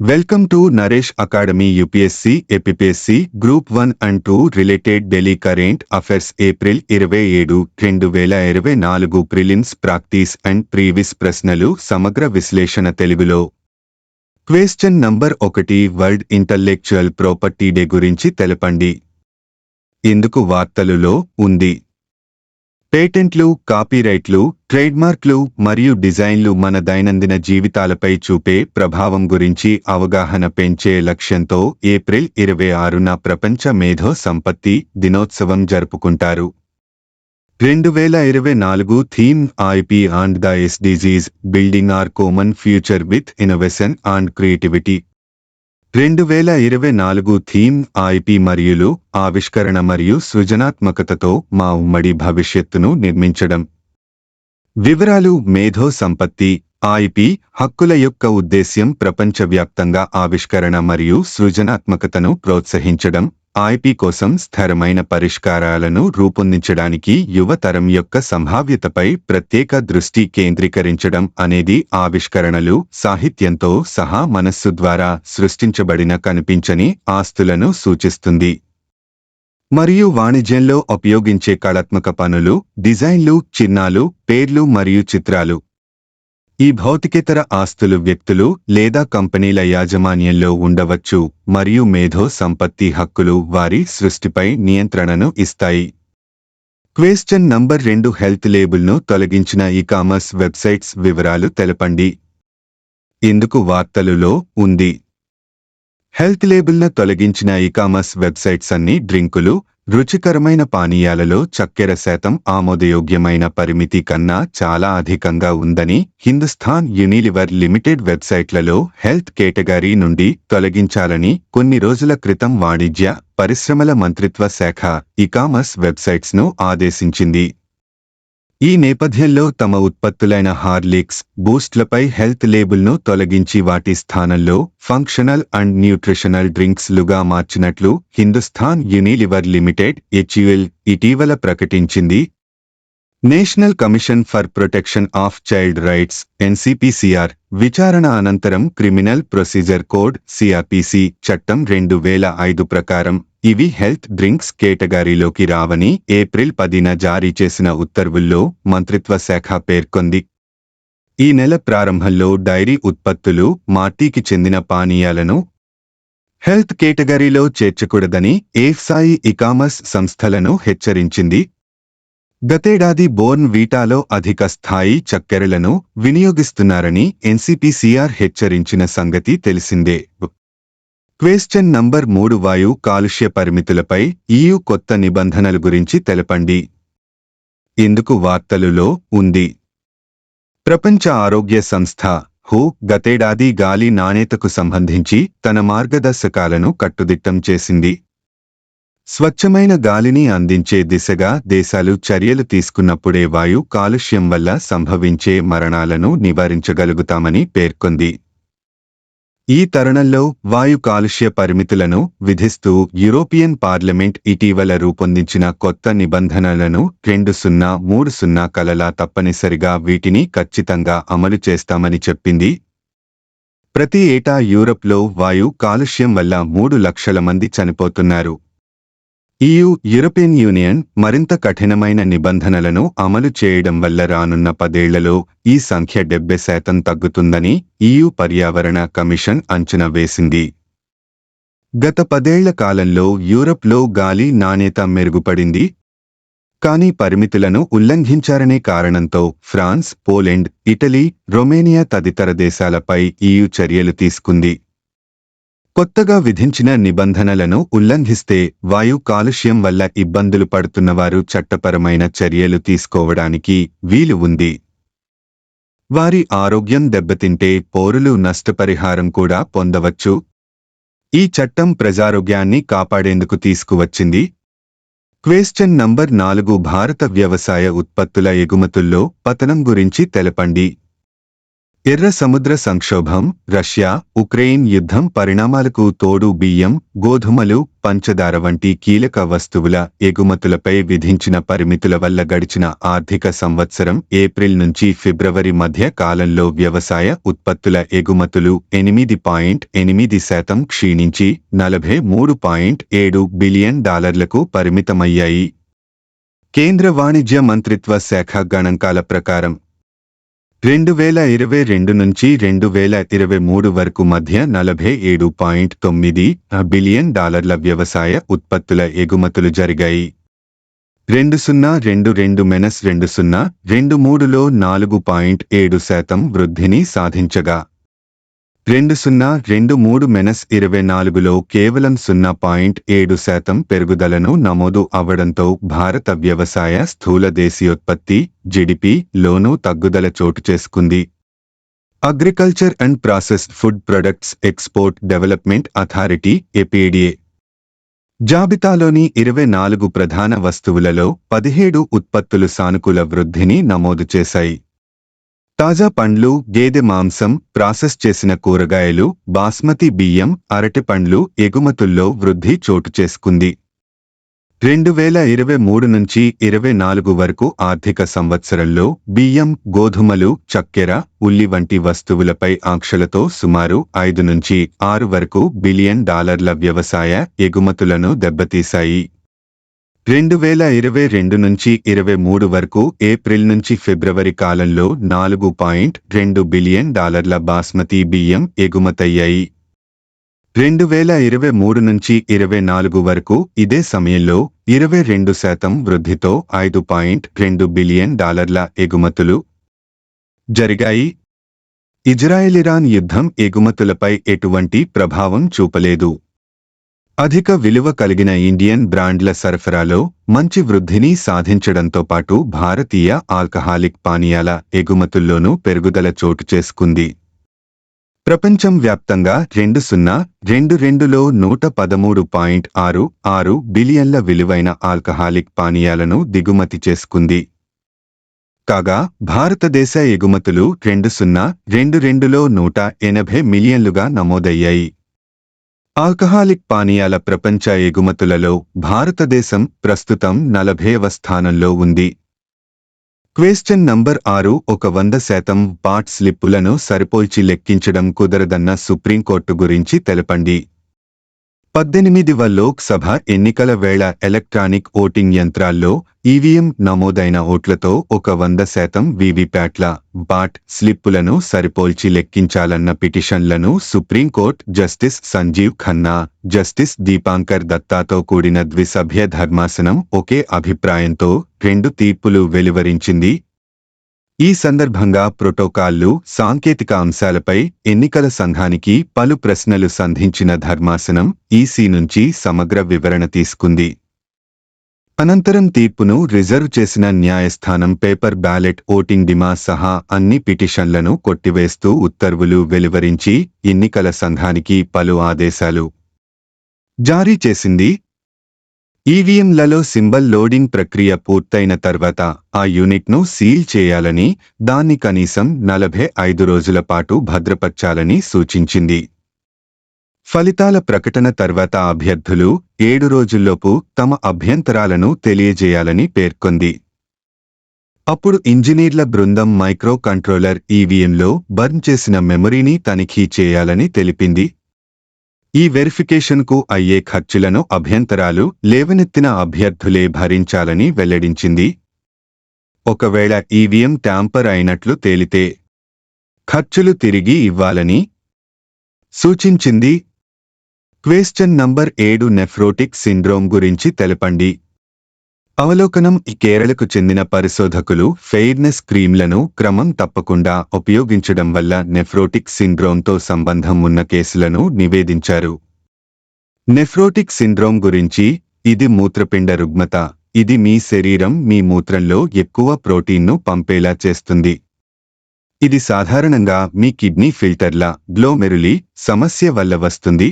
Welcome to Naresh academy UPSC APPSC group one and two related Delhi current affairs April ఇరవై ఏడు రెండు వేల ఇరవై నాలుగు ప్రిలిమ్స్ ప్రాక్టీస్ అండ్ ప్రీవిస్ ప్రశ్నలు సమగ్ర విశ్లేషణ తెలుగులో. క్వేశ్చన్ నంబర్ ఒకటి వరల్డ్ ఇంటలెక్చువల్ ప్రాపర్టీ డే గురించి తెలపండి. ఇందుకు వార్తలలో ఉంది. పేటెంట్లు కాపీరైట్లు ట్రేడ్మార్క్లు మరియు డిజైన్లు మన దైనందిన జీవితాలపై చూపే ప్రభావం గురించి అవగాహన పెంచే లక్ష్యంతో ఏప్రిల్ ఇరవై ఆరున ప్రపంచ మేధో సంపత్తి దినోత్సవం జరుపుకుంటారు. రెండు వేల ఇరవై నాలుగు theme IP and the SDGs building our common future with innovation and creativity. రెండు వేల ఇరవై నాలుగు థీమ్ ఐపి మరియులు ఆవిష్కరణ మరియు సృజనాత్మకతతో మా ఉమ్మడి భవిష్యత్తును నిర్మించడం. వివరాలు మేధో సంపత్తి ఐపి హక్కుల యొక్క ఉద్దేశ్యం ప్రపంచవ్యాప్తంగా ఆవిష్కరణ మరియు సృజనాత్మకతను ప్రోత్సహించడం. ఐపి కోసం స్థిరమైన పరిష్కారాలను రూపొందించడానికి యువతరం యొక్క సంభావ్యతపై ప్రత్యేక దృష్టి కేంద్రీకరించడం అనేది ఆవిష్కరణలు సాహిత్యంతో సహా మనస్సు ద్వారా సృష్టించబడిన కనిపించని ఆస్తులను సూచిస్తుంది. మరియు వాణిజ్యంలో ఉపయోగించే కళాత్మక పనులు డిజైన్లు చిహ్నాలు పేర్లు మరియు చిత్రాలు. ఈ భౌతికేతర ఆస్తులు వ్యక్తులు లేదా కంపెనీల యాజమాన్యంలో ఉండవచ్చు మరియు మేధో సంపత్తి హక్కులు వారి సృష్టిపై నియంత్రణను ఇస్తాయి. క్వేశ్చన్ నంబర్ రెండు హెల్త్ లేబుల్ను తొలగించిన ఈ కామర్స్ వెబ్సైట్స్ వివరాలు తెలపండి. ఇందుకు వార్తలులో ఉంది. హెల్త్ లేబుల్ను తొలగించిన ఈ కామర్స్ వెబ్సైట్స్ అన్ని డ్రింకులు రుచికరమైన పానీయాలలో చక్కెర శాతం ఆమోదయోగ్యమైన పరిమితి కన్నా చాలా అధికంగా ఉందని హిందుస్థాన్ యూనిలివర్ లిమిటెడ్ వెబ్సైట్లలో హెల్త్ కేటగిరీ నుండి తొలగించాలని కొన్ని రోజుల క్రితం వాణిజ్య పరిశ్రమల మంత్రిత్వ శాఖ ఇకామర్స్ వెబ్సైట్స్ను ఆదేశించింది. ఈ నేపథ్యంలో తమ ఉత్పత్తులైన హార్లిక్స్ బూస్ట్లపై హెల్త్ లేబుల్ను తొలగించి వాటి స్థానంలో ఫంక్షనల్ అండ్ న్యూట్రిషనల్ డ్రింక్స్ లుగా మార్చినట్లు హిందుస్థాన్ యూనిలివర్ లిమిటెడ్ హెచ్యుఎల్ ఇటీవల ప్రకటించింది. National commission for protection of child rights NCPCR విచారణ అనంతరం క్రిమినల్ ప్రొసీజర్ కోడ్ సిఆర్పిసి చట్టం రెండు వేల ఐదు ప్రకారం ఇవి హెల్త్ డ్రింక్స్ కేటగిరీలోకి రావని ఏప్రిల్ పదిన జారీ చేసిన ఉత్తర్వుల్లో మంత్రిత్వ శాఖ పేర్కొంది. ఈ నెల ప్రారంభంలో డైరీ ఉత్పత్తులు మార్టీకి చెందిన పానీయాలను హెల్త్ కేటగిరీలో చేర్చకూడదని ఏఫ్సాయి ఇకామర్స్ సంస్థలను హెచ్చరించింది గతేడాది బోర్న్ వీటాలో అధిక స్థాయి చక్కెరలను వినియోగిస్తున్నారని ఎన్సిపిసిఆర్ హెచ్చరించిన సంగతి తెలిసిందే. క్వేశ్చన్ నంబర్ మూడు వాయు కాలుష్య పరిమితులపై ఈయు కొత్త నిబంధనల గురించి తెలపండి. ఇందుకు వార్తలులో ఉంది? ప్రపంచ ఆరోగ్య సంస్థ హు గతేడాది గాలి నాణ్యతకు సంబంధించి తన మార్గదర్శకాలను కట్టుదిట్టం చేసింది. స్వచ్ఛమైన గాలిని అందించే దిశగా దేశాలు చర్యలు తీసుకున్నప్పుడే వాయు కాలుష్యం వల్ల సంభవించే మరణాలను నివారించగలుగుతామని పేర్కొంది. ఈ తరుణంలో వాయు కాలుష్య పరిమితులను విధిస్తూ యూరోపియన్ పార్లమెంట్ ఇటీవల రూపొందించిన కొత్త నిబంధనలను రెండు సున్నా మూడు సున్నా కలలా తప్పనిసరిగా వీటిని ఖచ్చితంగా అమలు చేస్తామని చెప్పింది. ప్రతి ఏటా యూరప్లో వాయు కాలుష్యం వల్ల మూడు లక్షల మంది చనిపోతున్నారు. ఈయు యూరోపియన్ యూనియన్ మరింత కఠినమైన నిబంధనలను అమలు చేయడం వల్ల రానున్న పదేళ్ళలో ఈ సంఖ్య డెబ్బై శాతం తగ్గుతుందని ఈయు పర్యావరణ కమిషన్ అంచనా వేసింది. గత పదేళ్ళ కాలంలో యూరప్లో గాలి నాణ్యత మెరుగుపడింది. కానీ పరిమితులను ఉల్లంఘించారనే కారణంతో ఫ్రాన్స్ పోలెండ్ ఇటలీ రొమేనియా తదితర దేశాలపై ఈయు చర్యలు తీసుకుంది. కొత్తగా విధించిన నిబంధనలను ఉల్లంఘిస్తే వాయు కాలుష్యం వల్ల ఇబ్బందులు పడుతున్నవారు చట్టపరమైన చర్యలు తీసుకోవడానికి వీలు ఉంది. వారి ఆరోగ్యం దెబ్బతింటే పౌరులు నష్టపరిహారం కూడా పొందవచ్చు. ఈ చట్టం ప్రజారోగ్యాన్ని కాపాడేందుకు తీసుకువచ్చింది. క్వేశ్చన్ నంబర్ నాలుగు భారత వ్యవసాయ ఉత్పత్తుల ఎగుమతుల్లో పతనం గురించి తెలపండి. ఎర్ర సముద్ర సంక్షోభం రష్యా ఉక్రెయిన్ యుద్ధం పరిణామాలకు తోడు బియ్యం గోధుమలు పంచదార వంటి కీలక వస్తువుల ఎగుమతులపై విధించిన పరిమితుల వల్ల గడిచిన ఆర్థిక సంవత్సరం ఏప్రిల్ నుంచి ఫిబ్రవరి మధ్య కాలంలో వ్యవసాయ ఉత్పత్తుల ఎగుమతులు ఎనిమిది పాయింట్ ఎనిమిది శాతం క్షీణించి నలభై మూడు పాయింట్ ఏడు బిలియన్ డాలర్లకు పరిమితమయ్యాయి. కేంద్ర వాణిజ్య మంత్రిత్వ శాఖ గణాంకాల ప్రకారం రెండు వేల ఇరవై రెండు నుంచి రెండు వేల ఇరవై మూడు వరకు మధ్య నలభై ఏడు పాయింట్ తొమ్మిది బిలియన్ డాలర్ల వ్యవసాయ ఉత్పత్తుల ఎగుమతులు జరిగాయి. రెండు సున్నా రెండు రెండు మెనస్ రెండు సున్నా రెండు మూడులో నాలుగు పాయింట్ ఏడు శాతం వృద్ధిని సాధించగా. రెండు సున్నా రెండు మూడు మెనస్ ఇరవై నాలుగులో కేవలం సున్నా పాయింట్ ఏడు శాతం పెరుగుదలను నమోదు అవడంతో భారత వ్యవసాయ స్థూల దేశీయోత్పత్తి జిడిపిలోనూ తగ్గుదల చోటు చేసుకుంది. Agriculture and processed food products export development authority APEDA జాబితాలోని ఇరవై నాలుగు ప్రధాన వస్తువులలో పదిహేడు ఉత్పత్తులు సానుకూల వృద్ధిని నమోదు చేశాయి. తాజా పండ్లు గేదె మాంసం ప్రాసెస్ చేసిన కూరగాయలు బాస్మతి బియ్యం అరటి పండ్లు ఎగుమతుల్లో వృద్ధి చోటు చేసుకుంది. రెండు వేల ఇరవై మూడు నుంచి ఇరవై నాలుగు వరకు ఆర్థిక సంవత్సరంలో బియ్యం గోధుమలు చక్కెర ఉల్లి వంటి వస్తువులపై ఆంక్షలతో సుమారు ఐదు నుంచి ఆరు వరకు బిలియన్ డాలర్ల వ్యవసాయ ఎగుమతులను దెబ్బతీశాయి. రెండు వేల ఇరవై రెండు నుంచి ఇరవై మూడు వరకు ఏప్రిల్ నుంచి ఫిబ్రవరి కాలంలో నాలుగు పాయింట్ రెండు బిలియన్ డాలర్ల బాస్మతి బియ్యం ఎగుమతయ్యాయి. రెండు వేల ఇరవై మూడు నుంచి ఇరవై నాలుగు వరకు ఇదే సమయంలో ఇరవై రెండు శాతం వృద్ధితో ఐదు పాయింట్ రెండు బిలియన్ డాలర్ల ఎగుమతులు జరిగాయి. ఇజ్రాయెల్ ఇరాన్ యుద్ధం ఎగుమతులపై ఎటువంటి ప్రభావం చూపలేదు. అధిక విలువ కలిగిన ఇండియన్ బ్రాండ్ల సరఫరాలో మంచి వృద్ధిని సాధించడంతో పాటు భారతీయ ఆల్కహాలిక్ పానీయాల ఎగుమతుల్లోనూ పెరుగుదల చోటు చేసుకుంది. ప్రపంచం వ్యాప్తంగా రెండు సున్నా రెండు రెండులో నూట పదమూడు పాయింట్ ఆరు ఆరు బిలియన్ల విలువైన ఆల్కహాలిక్ పానీయాలను దిగుమతి చేసుకుంది. కాగా భారతదేశ ఎగుమతులు రెండు సున్నా రెండు రెండులో నూట ఎనభై మిలియన్లుగా నమోదయ్యాయి. ఆల్కహాలిక్ పానీయాల ప్రపంచ ఎగుమతులలో భారతదేశం ప్రస్తుతం నలభైవ స్థానంలో ఉంది. క్వేశ్చన్ నంబర్ ఆరు ఒక వంద శాతం పాట్ స్లిప్పులను సరిపోల్చి లెక్కించడం కుదరదన్న సుప్రీంకోర్టు గురించి తెలపండి. పద్దెనిమిదివ లోక్సభ ఎన్నికల వేళ ఎలక్ట్రానిక్ ఓటింగ్ యంత్రాల్లో ఈవీఎం నమోదైన ఓట్లతో ఒక వంద శాతం వీవీప్యాట్ల బాట్ స్లిప్పులను సరిపోల్చి లెక్కించాలన్న పిటిషన్లను supreme court justice Sanjiv Khanna justice Dipankar దత్తాతో కూడిన ద్విసభ్య ధర్మాసనం ఒకే అభిప్రాయంతో రెండు తీర్పులు వెలువరించింది ఈ సందర్భంగా ప్రోటోకాల్లు సాంకేతిక అంశాలపై ఎన్నికల సంఘానికి పలు ప్రశ్నలు సంధించిన ధర్మాసనం ఈసీ నుంచి సమగ్ర వివరణ తీసుకుంది. అనంతరం తీర్పును రిజర్వ్ చేసిన న్యాయస్థానం పేపర్ బ్యాలెట్ ఓటింగ్ డిమా సహా అన్ని పిటిషన్లను కొట్టివేస్తూ ఉత్తర్వులు వెలువరించి ఎన్నికల సంఘానికి పలు ఆదేశాలు జారీ చేసింది ఈవీఎంలలో సింబల్ లోడింగ్ ప్రక్రియ పూర్తయిన తర్వాత ఆ యూనిట్ను సీల్ చేయాలని దాన్ని కనీసం నలభై ఐదు రోజుల పాటు భద్రపర్చాలని సూచించింది. ఫలితాల ప్రకటన తర్వాత అభ్యర్థులు ఏడు రోజుల్లోపు తమ అభ్యంతరాలను తెలియజేయాలని పేర్కొంది. అప్పుడు ఇంజనీర్ల బృందం మైక్రో కంట్రోలర్ ఈవీఎంలో బర్న్ చేసిన మెమరీని తనిఖీ చేయాలని తెలిపింది. ఈ వెరిఫికేషన్కు అయ్యే ఖర్చులను అభ్యంతరాలు లేవనెత్తిన అభ్యర్థులే భరించాలని వెల్లడించింది. ఒకవేళ ఈవీఎం ట్యాంపర్ అయినట్లు తేలితే ఖర్చులు తిరిగి ఇవ్వాలని సూచించింది. క్వేశ్చన్ నంబర్ ఏడు నెఫ్రోటిక్ సిండ్రోమ్ గురించి తెలపండి. అవలోకనం ఈ కేరళకు చెందిన పరిశోధకులు ఫెయిర్నెస్ క్రీమ్లను క్రమం తప్పకుండా ఉపయోగించడం వల్ల నెఫ్రోటిక్ సిండ్రోమ్తో సంబంధం ఉన్న కేసులను నివేదించారు. నెఫ్రోటిక్ సిండ్రోమ్ గురించి ఇది మూత్రపిండ రుగ్మత ఇది మీ శరీరం మీ మూత్రంలో ఎక్కువ ప్రోటీన్ను పంపేలా చేస్తుంది. ఇది సాధారణంగా మీ కిడ్నీ ఫిల్టర్ల గ్లోమెరులి సమస్య వల్ల వస్తుంది.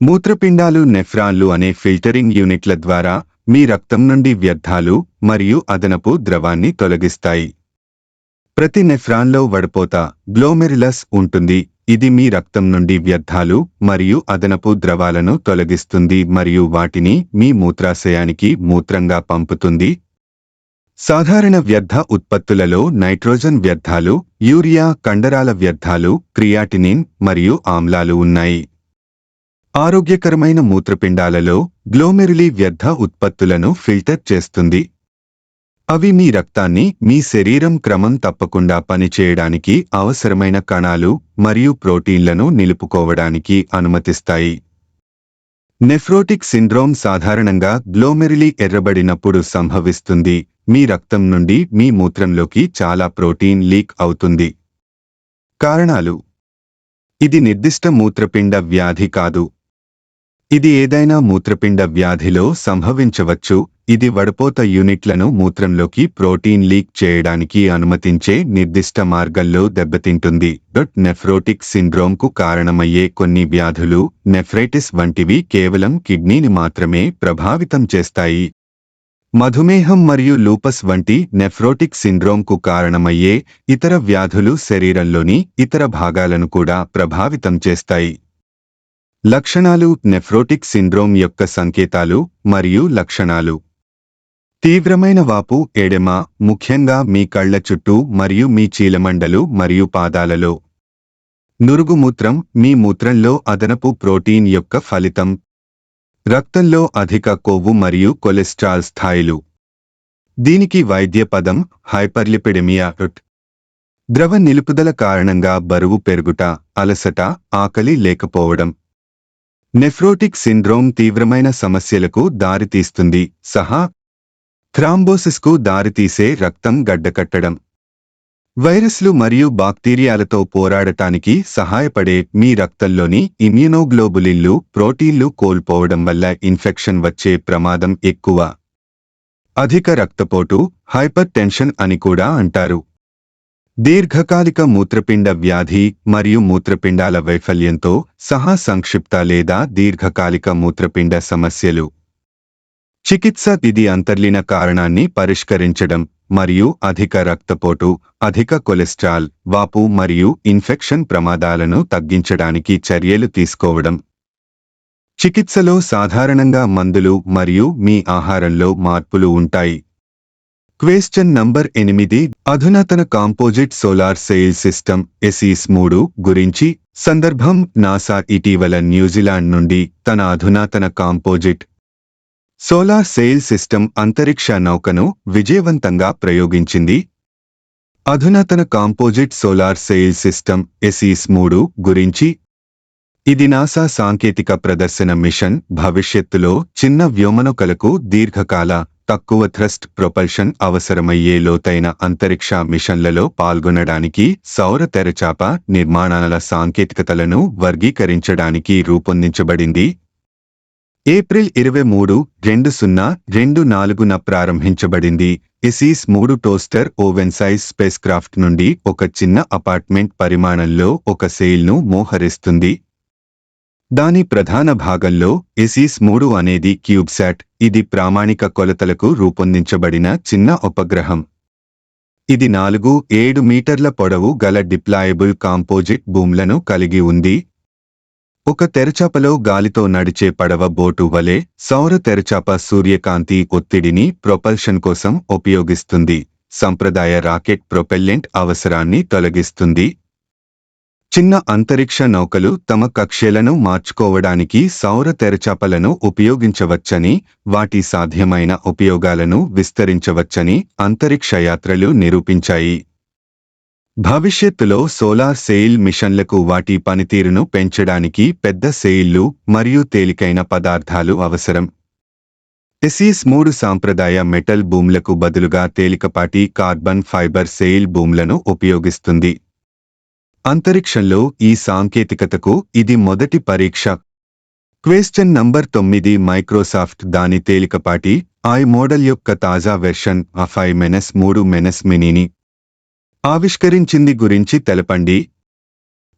మూత్రపిండాలు నెఫ్రాన్లు అనే ఫిల్టరింగ్ యూనిట్ల ద్వారా మీ రక్తం నుండి వ్యర్థాలు మరియు అదనపు ద్రవాన్ని తొలగిస్తాయి. ప్రతి నెఫ్రాన్లో వడిపోత గ్లోమెరిలస్ ఉంటుంది. ఇది మీ రక్తం నుండి వ్యర్థాలు మరియు అదనపు ద్రవాలను తొలగిస్తుంది మరియు వాటిని మీ మూత్రాశయానికి మూత్రంగా పంపుతుంది. సాధారణ వ్యర్థ ఉత్పత్తులలో నైట్రోజన్ వ్యర్థాలు యూరియా కండరాల వ్యర్థాలు క్రియాటినిన్ మరియు ఆమ్లాలు ఉన్నాయి. ఆరోగ్యకరమైన మూత్రపిండాలలో గ్లోమెరులి వ్యర్థ ఉత్పత్తులను ఫిల్టర్ చేస్తుంది. అవి మీ రక్తాన్ని మీ శరీరం క్రమం తప్పకుండా పనిచేయడానికి అవసరమైన కణాలు మరియు ప్రోటీన్లను నిలుపుకోవడానికి అనుమతిస్తాయి. నెఫ్రోటిక్ సిండ్రోమ్ సాధారణంగా గ్లోమెరిలి ఎర్రబడినప్పుడు సంభవిస్తుంది. మీ రక్తం నుండి మీ మూత్రంలోకి చాలా ప్రోటీన్ లీక్ అవుతుంది. కారణాలు. ఇది నిర్దిష్ట మూత్రపిండ వ్యాధి కాదు. ఇది ఏదైనా మూత్రపిండ వ్యాధిలో సంభవించవచ్చు. ఇది వడపోత యూనిట్లను మూత్రంలోకి ప్రోటీన్ లీక్ చేయడానికి అనుమతించే నిర్దిష్ట మార్గంలో దెబ్బతింటుంది. డొట్ నెఫ్రోటిక్ సిండ్రోమ్కు కారణమయ్యే కొన్ని వ్యాధులు నెఫ్రైటిస్ వంటివి కేవలం కిడ్నీని మాత్రమే ప్రభావితం చేస్తాయి. మధుమేహం మరియు లూపస్ వంటి నెఫ్రోటిక్ సిండ్రోమ్కు కారణమయ్యే ఇతర వ్యాధులు శరీరంలోని ఇతర భాగాలను కూడా ప్రభావితం చేస్తాయి. లక్షణాలు నెఫ్రోటిక్ సిండ్రోమ్ యొక్క సంకేతాలు మరియు లక్షణాలు. తీవ్రమైన వాపు ఎడెమా ముఖ్యంగా మీ కళ్ళ చుట్టూ మరియు మీ చీలమండలు మరియు పాదాలలో. నురుగు మూత్రం మీ మూత్రంలో అదనపు ప్రోటీన్ యొక్క ఫలితం. రక్తంలో అధిక కొవ్వు మరియు కొలెస్ట్రాల్ స్థాయిలు. దీనికి వైద్య పదం హైపర్లిపిడెమియా ద్రవ నిలుపుదల కారణంగా బరువు పెరుగుట అలసట ఆకలి లేకపోవడం. నెఫ్రోటిక్ సిండ్రోమ్ తీవ్రమైన సమస్యలకు దారితీస్తుంది. సహా థ్రాంబోసిస్కు దారితీసే రక్తం గడ్డకట్టడం. వైరస్లు మరియు బాక్టీరియాలతో పోరాడటానికి సహాయపడే మీ రక్తంలోని ఇమ్యునోగ్లోబులిన్లు ప్రోటీన్లు కోల్పోవడం వల్ల ఇన్ఫెక్షన్ వచ్చే ప్రమాదం ఎక్కువ. అధిక రక్తపోటు హైపర్ టెన్షన్ అని కూడా అంటారు. దీర్ఘకాలిక మూత్రపిండ వ్యాధి మరియు మూత్రపిండాల వైఫల్యంతో సహా సంక్షిప్త లేదా దీర్ఘకాలిక మూత్రపిండ సమస్యలు. చికిత్స ఇది అంతర్లీన కారణాన్ని పరిష్కరించడం మరియు అధిక రక్తపోటు అధిక కొలెస్ట్రాల్ వాపు మరియు ఇన్ఫెక్షన్ ప్రమాదాలను తగ్గించడానికి చర్యలు తీసుకోవడం. చికిత్సలో సాధారణంగా మందులు మరియు మీ ఆహారంలో మార్పులు ఉంటాయి. క్వేశ్చన్ నంబర్ ఎనిమిది. అధునాతన composite solar sail system ACS మూడు గురించి సందర్భం నాసా ఇటీవల న్యూజిలాండ్ నుండి తన అధునాతన కాంపోజిట్ సోలార్ సెయిల్ సిస్టమ్ అంతరిక్ష నౌకను విజయవంతంగా ప్రయోగించింది. అధునాతన composite solar sail system ACS మూడు గురించి ఇది నాసా సాంకేతిక ప్రదర్శన మిషన్ భవిష్యత్తులో చిన్న వ్యోమనౌకలకు దీర్ఘకాల తక్కువ థ్రస్ట్ ప్రొపల్షన్ అవసరమయ్యే లోతైన అంతరిక్ష మిషన్లలో పాల్గొనడానికి సౌర తెరచాప నిర్మాణాల సాంకేతికతలను వర్గీకరించడానికి రూపొందించబడింది. ఏప్రిల్ ఇరవై మూడు రెండు సున్నా రెండు నాలుగున ప్రారంభించబడింది. ఇసీస్ మూడు toaster oven size spacecraft నుండి ఒక చిన్న అపార్ట్మెంట్ పరిమాణంలో ఒక సెయిల్ను మోహరిస్తుంది. దాని ప్రధాన భాగంలో ఎసీస్ మూడు అనేది క్యూబ్సాట్ ఇది ప్రామాణిక కొలతలకు రూపొందించబడిన చిన్న ఉపగ్రహం. ఇది నాలుగు ఏడు మీటర్ల పొడవు గల డిప్లాయబుల్ కాంపోజిట్ బూమ్లను కలిగి ఉంది. ఒక తెరచాపలో గాలితో నడిచే పడవ బోటు వలె సౌర తెరచాప సూర్యకాంతి ఒత్తిడిని ప్రొపల్షన్ కోసం ఉపయోగిస్తుంది. సంప్రదాయ రాకెట్ ప్రొపెల్లెంట్ అవసరాన్ని తొలగిస్తుంది. చిన్న అంతరిక్ష నౌకలు తమ కక్ష్యలను మార్చుకోవడానికి సౌర తెరచాపలను ఉపయోగించవచ్చని వాటి సాధ్యమైన ఉపయోగాలను విస్తరించవచ్చని అంతరిక్ష యాత్రలు నిరూపించాయి. భవిష్యత్తులో సోలార్ సెయిల్ మిషన్లకు వాటి పనితీరును పెంచడానికి పెద్ద సెయిల్లు మరియు తేలికైన పదార్థాలు అవసరం. టెసీస్ మూడు సాంప్రదాయ మెటల్ బూమ్లకు బదులుగా తేలికపాటి కార్బన్ ఫైబర్ సెయిల్ బూమ్లను ఉపయోగిస్తుంది. అంతరిక్షంలో ఈ సాంకేతికతకు ఇది మొదటి పరీక్ష. క్వేశ్చన్ నంబర్ తొమ్మిది మైక్రోసాఫ్ట్ దాని తేలికపాటి ఐ మోడల్ యొక్క తాజా వెర్షన్ ఐ మెనస్ మూడు మెనస్ మినీని. ఆవిష్కరించింది గురించి తెలపండి.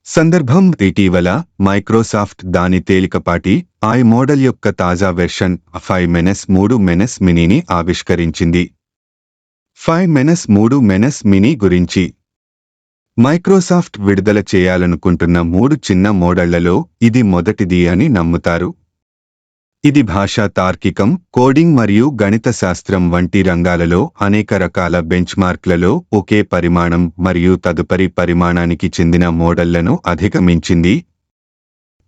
సందర్భం ఇటీవల మైక్రోసాఫ్ట్ దాని తేలికపాటి ఐ మోడల్ యొక్క తాజా వెర్షన్ ఫైవ్ మెనస్ మూడు మెనస్ మినీని ఆవిష్కరించింది. ఫైవ్ మెనస్ మూడు మెనస్ మినీ గురించి మైక్రోసాఫ్ట్ విడుదల చేయాలనుకుంటున్న మూడు చిన్న మోడళ్ళలో ఇది మొదటిది అని నమ్ముతారు. ఇది భాషా తార్కికం కోడింగ్ మరియు గణిత శాస్త్రం వంటి రంగాలలో అనేక రకాల బెంచ్మార్క్లలో ఒకే పరిమాణం మరియు తదుపరి పరిమాణానికి చెందిన మోడళ్ళను అధిగమించింది.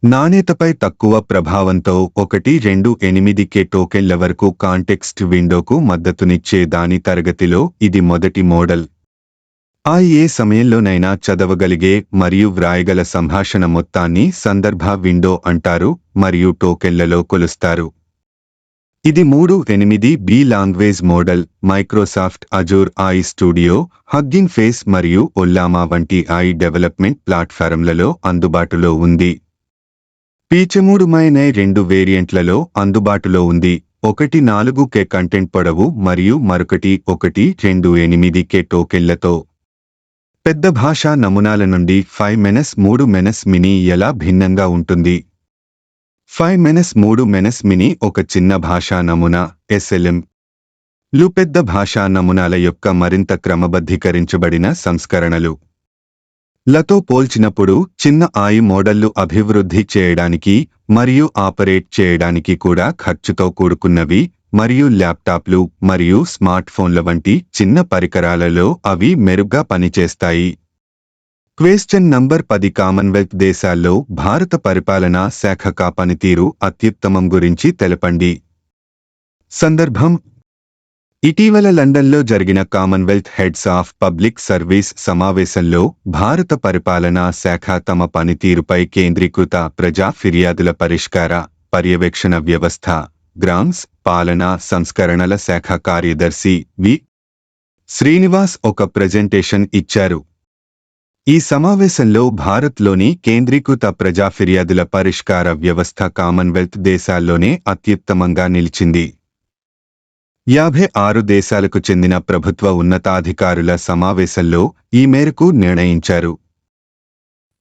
నాణ్యతపై తక్కువ ప్రభావంతో ఒకటి రెండు ఎనిమిది కే టోకెన్ల వరకు కాంటెక్స్ట్ విండోకు మద్దతునిచ్చే దాని తరగతిలో ఇది మొదటి మోడల్. ఆ ఏ సమయంలోనైనా చదవగలిగే మరియు వ్రాయగల సంభాషణ మొత్తాన్ని సందర్భ విండో అంటారు మరియు టోకెళ్ళలో కొలుస్తారు. ఇది మూడు ఎనిమిది B language model Microsoft Azure AI studio Hugging Face మరియు ఒల్లామా వంటి ఐ డెవలప్మెంట్ ప్లాట్ఫారంలలో అందుబాటులో ఉంది. పీచమూడుమైనై రెండు వేరియంట్లలో అందుబాటులో ఉంది. ఒకటి నాలుగు కే కంటెంట్ పొడవు మరియు మరొకటి ఒకటి రెండు ఎనిమిది కే టోకెళ్ళతో పెద్ద భాషా నమూనాల నుండి ఫైవ్ మెనస్ మూడు మెనస్ మినీ ఎలా భిన్నంగా ఉంటుంది? ఫైవ్ మెనస్ మూడు మెనస్ మినీ ఒక చిన్న భాషా నమూనా ఎస్ఎల్ఎం. లు పెద్ద భాషా నమూనాల యొక్క మరింత క్రమబద్ధీకరించబడిన సంస్కరణలు. లతో పోల్చినప్పుడు చిన్న ఆయు మోడళ్ళు అభివృద్ధి చేయడానికి మరియు ఆపరేట్ చేయడానికి కూడా ఖర్చుతో కూడుకున్నవి మరియు ల్యాప్టాప్లు మరియు స్మార్ట్ ఫోన్ల వంటి చిన్న పరికరాలలో అవి మెరుగ్గా పనిచేస్తాయి. క్వేశ్చన్ నంబర్ పది కామన్వెల్త్ దేశాల్లో భారత పరిపాలనా శాఖ కా పనితీరు అత్యుత్తమం గురించి తెలపండి. సందర్భం. ఇటీవల లండన్లో జరిగిన Commonwealth heads of public service సమావేశంలో భారత పరిపాలనా శాఖ తమ పనితీరుపై కేంద్రీకృత ప్రజా ఫిర్యాదుల పరిష్కార పర్యవేక్షణ వ్యవస్థ గ్రామ్స్ పాలనా సంస్కరణల శాఖ కార్యదర్శి వి. శ్రీనివాస్ ఒక ప్రజెంటేషన్ ఇచ్చారు. ఈ సమావేశంలో భారత్లోని కేంద్రీకృత ప్రజా ఫిర్యాదుల పరిష్కార వ్యవస్థ కామన్వెల్త్ దేశాల్లోనే అత్యుత్తమంగా నిలిచింది. యాభై ఆరు దేశాలకు చెందిన ప్రభుత్వ ఉన్నతాధికారుల సమావేశంలో ఈ మేరకు నిర్ణయించారు.